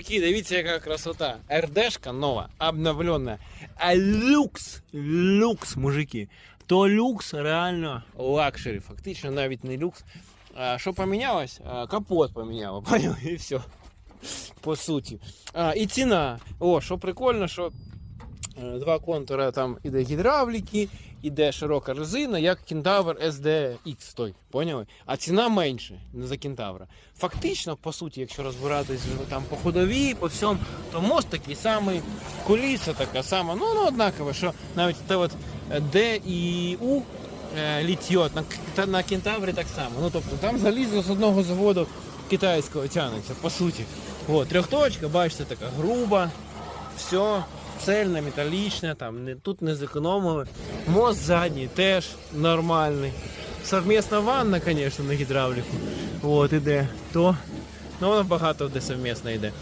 Такі, дивіться, яка красота. РДшка нова, обновлена. А люкс, люкс, мужики. То люкс реально лакшері. Фактично навіть не люкс. А, що помінялось? А, капот поміняло, понял? І все. По суті. А, і ціна. О, що прикольно, що два контури там іде гідравліки, іде широка резина, як Кентавр SDX той, поняли? А ціна менше не за Кентавра. Фактично, по суті, якщо розбиратись там по ходовій, по всьому, то мост такий самий, куліса така сама, ну, ну однаково, що навіть те от е, D і U е, літьот на, на Кентаврі так само. Ну тобто там залізо з одного заводу китайського тягнеться, по суті. От, трьохточка, бачите, така груба, все цельне, металічне, там не, тут не зекономили. Мост задній теж нормальний. Совмісна ванна, звісно, на гідравліку. От іде. То ну, воно багато де совмісно йде.